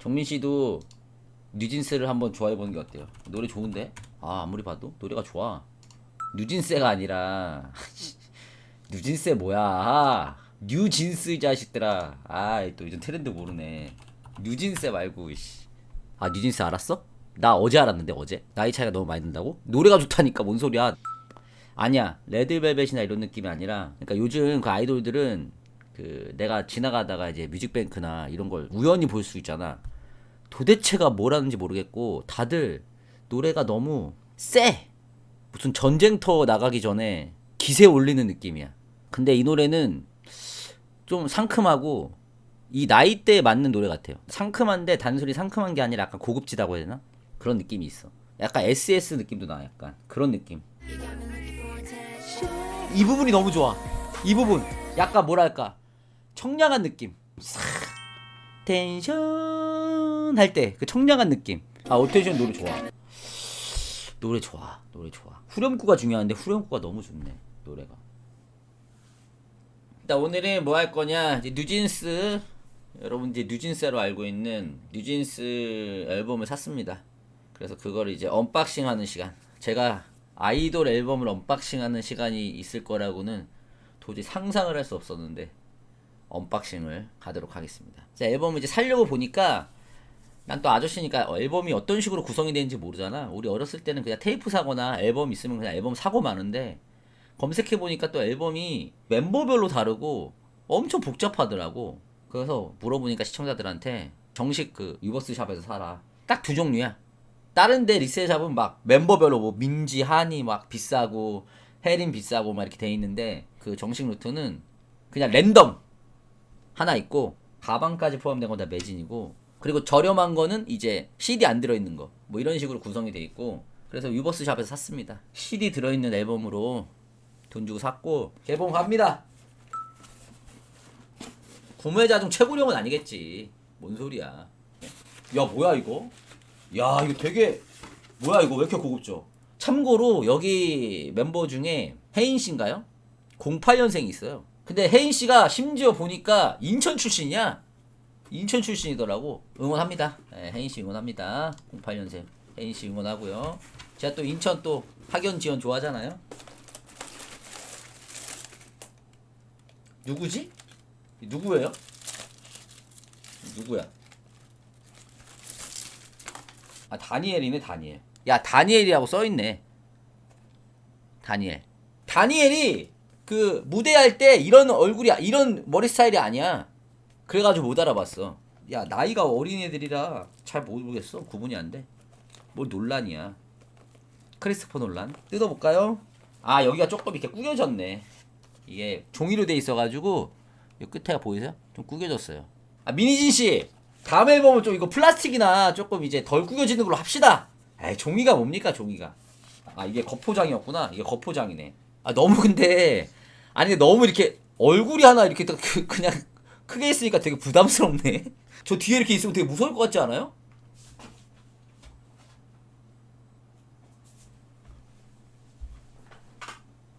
정민 씨도 뉴진스를 한번 좋아해 보는 게 어때요? 노래 좋은데? 아 아무리 봐도 노래가 좋아. 뉴진스가 아니라 뉴진스 뭐야? 뉴진스 이 자식들아. 아또 요즘 트렌드 모르네. 뉴진스 말고 씨. 아 뉴진스 알았어? 나 어제 알았는데 어제 나이 차이가 너무 많이 든다고? 노래가 좋다니까 뭔 소리야? 아니야 레드벨벳이나 이런 느낌이 아니라 그러니까 요즘 그 아이돌들은 그 내가 지나가다가 이제 뮤직뱅크나 이런 걸 우연히 볼 수 있잖아. 도대체가 뭐라는지 모르겠고 다들 노래가 너무 쎄. 무슨 전쟁터 나가기 전에 기세 올리는 느낌이야. 근데 이 노래는 좀 상큼하고 이 나이대에 맞는 노래 같아요. 상큼한데 단순히 상큼한 게 아니라 약간 고급지다고 해야 되나? 그런 느낌이 있어. 약간 SS 느낌도 나, 약간 그런 느낌. 이 부분이 너무 좋아. 이 부분 약간 뭐랄까 청량한 느낌. 싹 텐션 할 때 그 청량한 느낌. 아 어텐션 노래 좋아. 노래 좋아. 노래 좋아. 후렴구가 중요한데 후렴구가 너무 좋네. 노래가. 일단 오늘은 뭐 할 거냐? 이제 뉴진스 여러분 이제 뉴진스로 알고 있는 뉴진스 앨범을 샀습니다. 그래서 그걸 이제 언박싱하는 시간. 제가 아이돌 앨범을 언박싱하는 시간이 있을 거라고는 도저히 상상을 할 수 없었는데 언박싱을 가도록 하겠습니다. 자, 앨범을 이제 살려고 보니까 난 또 아저씨니까 앨범이 어떤 식으로 구성이 되는지 모르잖아. 우리 어렸을 때는 그냥 테이프 사거나 앨범 있으면 그냥 앨범 사고 마는데 검색해 보니까 또 앨범이 멤버별로 다르고 엄청 복잡하더라고. 그래서 물어보니까 시청자들한테 정식 그 유버스 샵에서 사라. 딱 두 종류야. 다른 데 리셀 샵은 막 멤버별로 뭐 민지, 한이 막 비싸고 혜린 비싸고 막 이렇게 돼 있는데 그 정식 루트는 그냥 랜덤 하나 있고 가방까지 포함된 건 다 매진이고 그리고 저렴한 거는 이제 CD 안 들어있는 거. 뭐 이런 식으로 구성이 돼 있고. 그래서 유버스 샵에서 샀습니다. CD 들어있는 앨범으로 돈 주고 샀고. 개봉합니다. 구매자 중 최고령은 아니겠지. 뭔 소리야. 야 뭐야 이거? 야 이거 되게 뭐야 이거? 왜 이렇게 고급져? 참고로 여기 멤버 중에 혜인 씨인가요? 08년생이 있어요. 근데 혜인 씨가 심지어 보니까 인천 출신이야 인천 출신이더라고. 응원합니다. 네, 혜인 씨 응원합니다. 08년생 혜인 씨 응원하고요. 제가 또 인천 또 학연 지원 좋아하잖아요. 누구지? 누구예요? 누구야? 아 다니엘이네 다니엘. 야 다니엘이라고 써있네. 다니엘. 다니엘이 그 무대 할 때 이런 얼굴이 이런 머리 스타일이 아니야 그래가지고 못 알아봤어 야 나이가 어린 애들이라 잘 모르겠어 구분이 안 돼 뭘 논란이야 크리스토퍼 논란 뜯어볼까요? 아 여기가 조금 이렇게 구겨졌네 이게 종이로 돼 있어가지고 이 끝에가 보이세요? 좀 구겨졌어요 아 미니진 씨 다음 앨범은 좀 이거 플라스틱이나 조금 이제 덜 구겨지는 걸로 합시다. 에이 종이가 뭡니까 종이가? 아 이게 겉포장이었구나. 이게 겉포장이네. 아 너무 근데 아니 너무 이렇게 얼굴이 하나 이렇게 딱 그- 그냥 크게 있으니까 되게 부담스럽네. 저 뒤에 이렇게 있으면 되게 무서울 것 같지 않아요?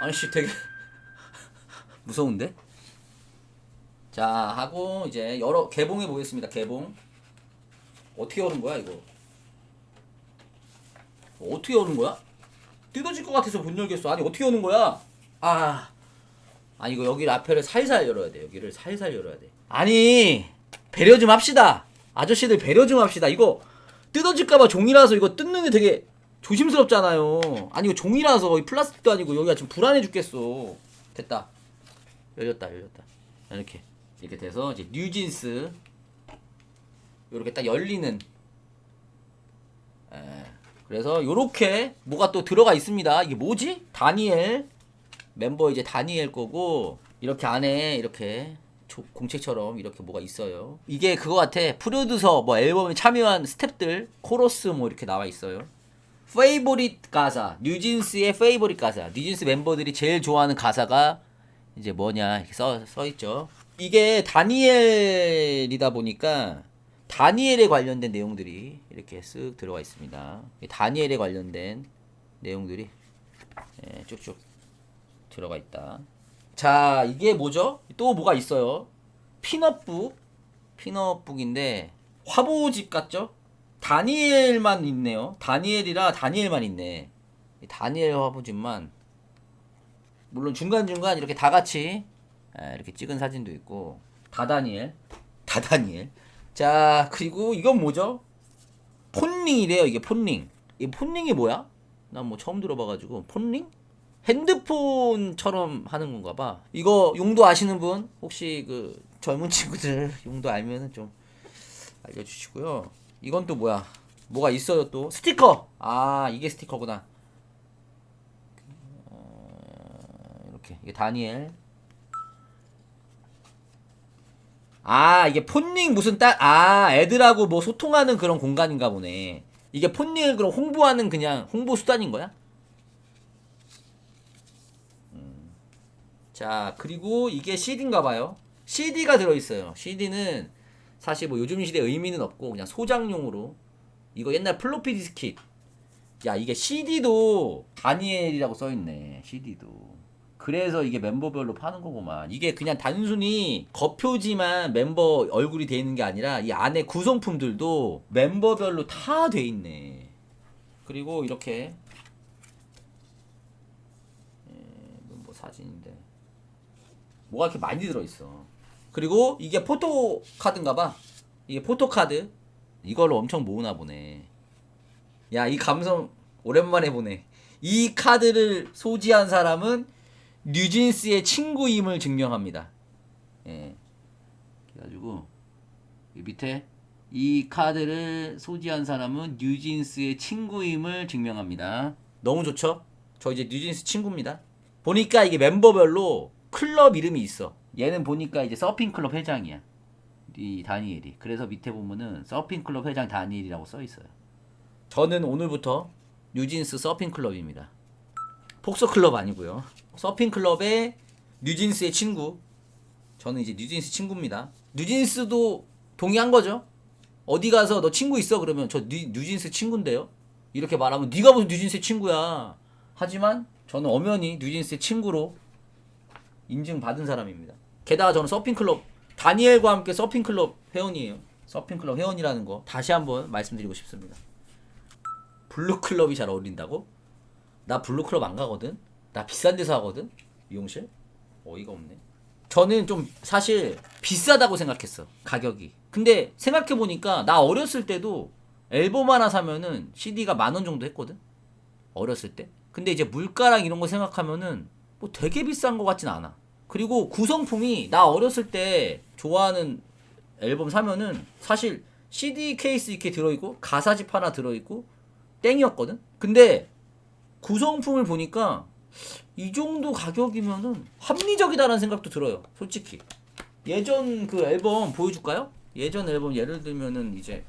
아니씨 되게 무서운데? 자 하고 이제 여러 개봉해 보겠습니다 개봉 어떻게 여는 거야 이거 어떻게 여는 거야 뜯어질 것 같아서 못 열겠어 아니 어떻게 여는 거야 아 아니 이거 여기 앞에를 살살 열어야 돼 여기를 살살 열어야 돼. 아니 배려 좀 합시다. 아저씨들 배려 좀 합시다. 이거 뜯어질까봐 종이라서 이거 뜯는 게 되게 조심스럽잖아요. 아니 이거 종이라서 이 플라스틱도 아니고 여기가 지금 불안해 죽겠어. 됐다. 열렸다 열렸다. 이렇게 이렇게 돼서 이제 뉴진스. 요렇게 딱 열리는. 에, 그래서 요렇게 뭐가 또 들어가 있습니다. 이게 뭐지? 다니엘 멤버 이제 다니엘 거고 이렇게 안에 이렇게 조- 공책처럼 이렇게 뭐가 있어요. 이게 그거 같아. 프로듀서 뭐 앨범에 참여한 스탭들 코러스 뭐 이렇게 나와 있어요. 페이보릿 가사. 뉴진스의 페이보릿 가사. 뉴진스 멤버들이 제일 좋아하는 가사가 이제 뭐냐 이렇게 써, 써 있죠. 이게 다니엘이다 보니까 다니엘에 관련된 내용들이 이렇게 쓱 들어가 있습니다. 이 다니엘에 관련된 내용들이 예, 쭉쭉 들어가 있다. 자, 이게 뭐죠? 또 뭐가 있어요? 피넛북. 피넛북인데 화보집 같죠? 다니엘만 있네요. 다니엘이라 다니엘만 있네. 이 다니엘 화보집만 물론 중간 중간 이렇게 다 같이 에, 이렇게 찍은 사진도 있고 다 다니엘, 다 다니엘. 자 그리고 이건 뭐죠? 폰링이래요. 이게 폰링. 이 폰링이 뭐야? 난 뭐 처음 들어봐가지고 폰링? 핸드폰처럼 하는 건가 봐. 이거 용도 아시는 분 혹시 그 젊은 친구들 용도 알면은 좀 알려주시고요. 이건 또 뭐야? 뭐가 있어요 또? 스티커. 아 이게 스티커구나. 어, 이렇게 이게 다니엘. 아 이게 폰링 무슨 딸아 애들하고 뭐 소통하는 그런 공간인가 보네. 이게 폰링을 그럼 홍보하는 그냥 홍보 수단인 거야? 자, 그리고 이게 CD인가 봐요. CD가 들어있어요. CD는 사실 뭐 요즘 시대에 의미는 없고 그냥 소장용으로 이거 옛날 플로피 디스킷. 야, 이게 CD도 다니엘이라고 써있네. CD도. 그래서 이게 멤버별로 파는 거구만. 이게 그냥 단순히 겉표지만 mem버 얼굴이 돼 있는 게 아니라 이 안에 구성품들도 멤버별로 다 돼 있네. 그리고 이렇게 예, 이건 뭐 사진인데 뭐가 이렇게 많이 들어있어. 그리고 이게 포토 카드인가 봐. 이게 포토 카드. 이걸로 엄청 모으나 보네. 야, 이 감성 오랜만에 보네. 이 카드를 소지한 사람은 뉴진스의 친구임을 증명합니다. 예. 그래가지고 이 밑에 이 카드를 소지한 사람은 뉴진스의 친구임을 증명합니다. 너무 좋죠? 저 이제 뉴진스 친구입니다. 보니까 이게 멤버별로 클럽 이름이 있어. 얘는 보니까 이제 서핑 클럽 회장이야. 이 다니엘이. 그래서 밑에 보면은 서핑 클럽 회장 다니엘이라고 써 있어요. 저는 오늘부터 뉴진스 서핑 클럽입니다. 폭소 클럽 아니고요. 서핑 클럽의 뉴진스의 친구. 저는 이제 뉴진스 친구입니다. 뉴진스도 동의한 거죠. 어디 가서 너 친구 있어 그러면 저 뉴, 뉴진스 친구인데요. 이렇게 말하면 네가 무슨 뉴진스 친구야. 하지만 저는 엄연히 뉴진스의 친구로 인증받은 사람입니다. 게다가 저는 서핑클럽 다니엘과 함께 서핑클럽 회원이에요. 서핑클럽 회원이라는 거 다시 한번 말씀드리고 싶습니다. 블루클럽이 잘 어울린다고? 나 블루클럽 안 가거든. 나 비싼 데서 하거든. 미용실. 어이가 없네. 저는 좀 사실 비싸다고 생각했어. 가격이. 근데 생각해 보니까 나 어렸을 때도 앨범 하나 사면은 CD가 만 원 정도 했거든. 어렸을 때. 근데 이제 물가랑 이런 거 생각하면은 뭐 되게 비싼 것 같진 않아. 그리고 구성품이 나 어렸을 때 좋아하는 앨범 사면은 사실 CD 케이스 이렇게 들어있고 가사집 하나 들어있고 땡이었거든. 근데 구성품을 보니까 이 정도 가격이면은 합리적이다라는 생각도 들어요. 솔직히. 예전 그 앨범 보여줄까요? 예전 앨범 예를 들면은 이제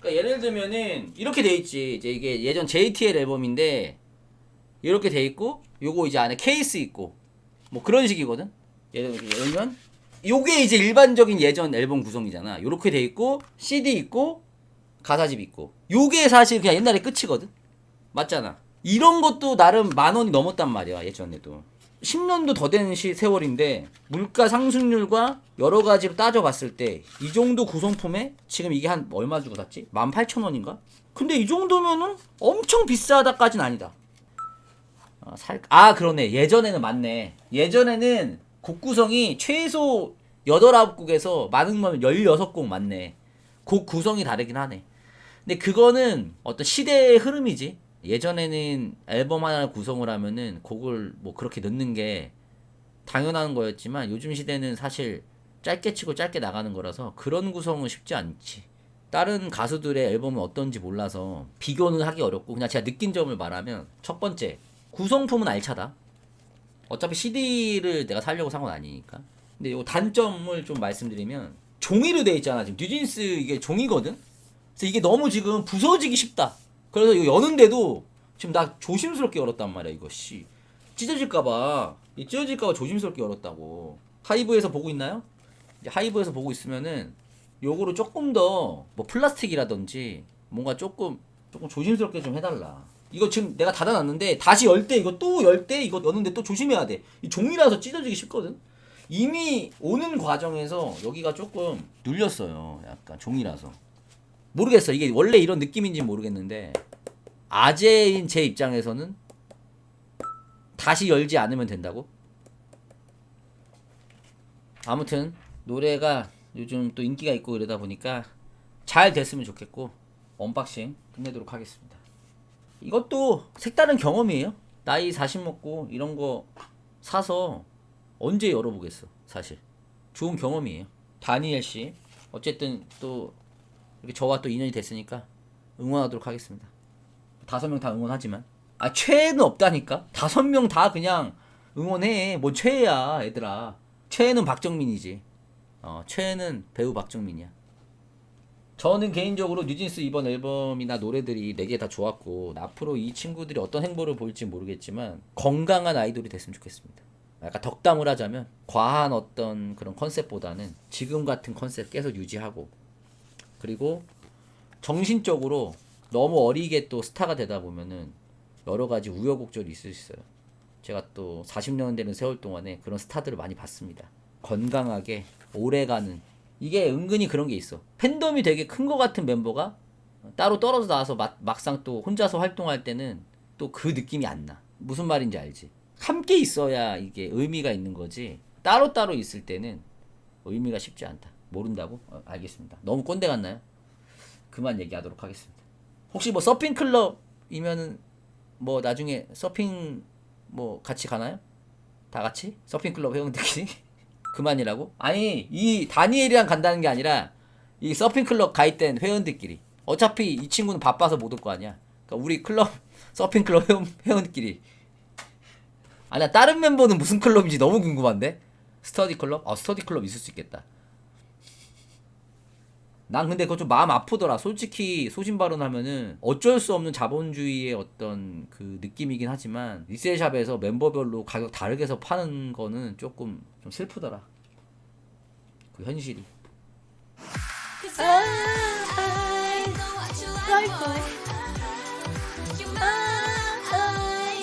그러니까 예를 들면은 이렇게 돼 있지. 이제 이게 예전 JTL 앨범인데 이렇게 돼 있고 요거 이제 안에 케이스 있고 뭐 그런 식이거든. 예를 들면 요게 이제 일반적인 예전 앨범 구성이잖아. 요렇게 돼 있고 CD 있고 가사집 있고 요게 사실 그냥 옛날에 끝이거든. 맞잖아. 이런 것도 나름 만 원이 넘었단 말이야 예전에도. 10년도 더 된 세월인데 물가 상승률과 여러 가지로 따져봤을 때 이 정도 구성품에 지금 이게 한 얼마 주고 샀지? 18,000원인가? 근데 이 정도면은 엄청 비싸다까진 아니다. 아, 살, 아, 그러네. 예전에는 맞네. 예전에는 곡 구성이 최소 8, 9곡에서 많으면 16곡 맞네. 곡 구성이 다르긴 하네. 근데 그거는 어떤 시대의 흐름이지. 예전에는 앨범 하나를 구성을 하면은 곡을 뭐 그렇게 넣는 게 당연한 거였지만 요즘 시대는 사실 짧게 치고 짧게 나가는 거라서 그런 구성은 쉽지 않지. 다른 가수들의 앨범은 어떤지 몰라서 비교는 하기 어렵고 그냥 제가 느낀 점을 말하면 첫 번째 구성품은 알차다. 어차피 CD를 내가 살려고 산 건 아니니까. 근데 요 단점을 좀 말씀드리면 종이로 돼 있잖아. 지금 뉴진스 이게 종이거든. 그래서 이게 너무 지금 부서지기 쉽다. 그래서 이거 여는데도 지금 나 조심스럽게 열었단 말이야 이거 씨 찢어질까봐 이 찢어질까봐 조심스럽게 열었다고 하이브에서 보고 있나요? 이제 하이브에서 보고 있으면은 요거를 조금 더 뭐 플라스틱이라든지 뭔가 조금 조금 조심스럽게 좀 해달라. 이거 지금 내가 닫아놨는데 다시 열 때 이거 또 열 때 이거 여는데 또 조심해야 돼. 이 종이라서 찢어지기 쉽거든. 이미 오는 과정에서 여기가 조금 눌렸어요. 약간 종이라서. 모르겠어. 이게 원래 이런 느낌인지 모르겠는데 아재인 제 입장에서는 다시 열지 않으면 된다고? 아무튼 노래가 요즘 또 인기가 있고 이러다 보니까 잘 됐으면 좋겠고 언박싱 끝내도록 하겠습니다. 이것도 색다른 경험이에요. 나이 40 먹고 이런 거 사서 언제 열어보겠어, 사실. 좋은 경험이에요. 다니엘 씨, 어쨌든 또 이렇게 저와 또 인연이 됐으니까 응원하도록 하겠습니다. 다섯 명 다 응원하지만 아 최애는 없다니까. 다섯 명 다 그냥 응원해. 뭐 최애야, 얘들아. 최애는 박정민이지. 어, 최애는 배우 박정민이야. 저는 개인적으로 뉴진스 이번 앨범이나 노래들이 네 개 다 좋았고 앞으로 이 친구들이 어떤 행보를 보일지 모르겠지만 건강한 아이돌이 됐으면 좋겠습니다. 약간 덕담을 하자면 과한 어떤 그런 컨셉보다는 지금 같은 컨셉 계속 유지하고 그리고 정신적으로 너무 어리게 또 스타가 되다 보면은 여러 가지 우여곡절이 있을 수 있어요. 제가 또 40년 되는 세월 동안에 그런 스타들을 많이 봤습니다. 건강하게 오래가는 이게 은근히 그런 게 있어. 팬덤이 되게 큰 것 같은 멤버가 따로 떨어져 나와서 막, 막상 또 혼자서 활동할 때는 또 그 느낌이 안 나. 무슨 말인지 알지? 함께 있어야 이게 의미가 있는 거지. 따로따로 있을 때는 의미가 쉽지 않다. 모른다고? 어, 알겠습니다. 너무 꼰대 같나요? 그만 얘기하도록 하겠습니다. 혹시 뭐 서핑 클럽이면은 뭐 나중에 서핑 뭐 같이 가나요? 다 같이? 서핑 클럽 회원들끼리? 그만이라고? 아니 이 다니엘이랑 간다는 게 아니라 이 서핑 클럽 가입된 회원들끼리. 어차피 이 친구는 바빠서 못 올 거 아니야. 그러니까 우리 클럽 서핑 클럽 회원, 회원끼리. 아니야 다른 멤버는 무슨 클럽인지 너무 궁금한데? 스터디 클럽? 아 스터디 클럽 있을 수 있겠다 난 근데 그거 좀 마음 아프더라. 솔직히 소신 발언하면은 어쩔 수 없는 자본주의의 어떤 그 느낌이긴 하지만 리셀샵에서 멤버별로 가격 다르게 해서 파는 거는 조금 좀 슬프더라. 그 현실이. I, I, like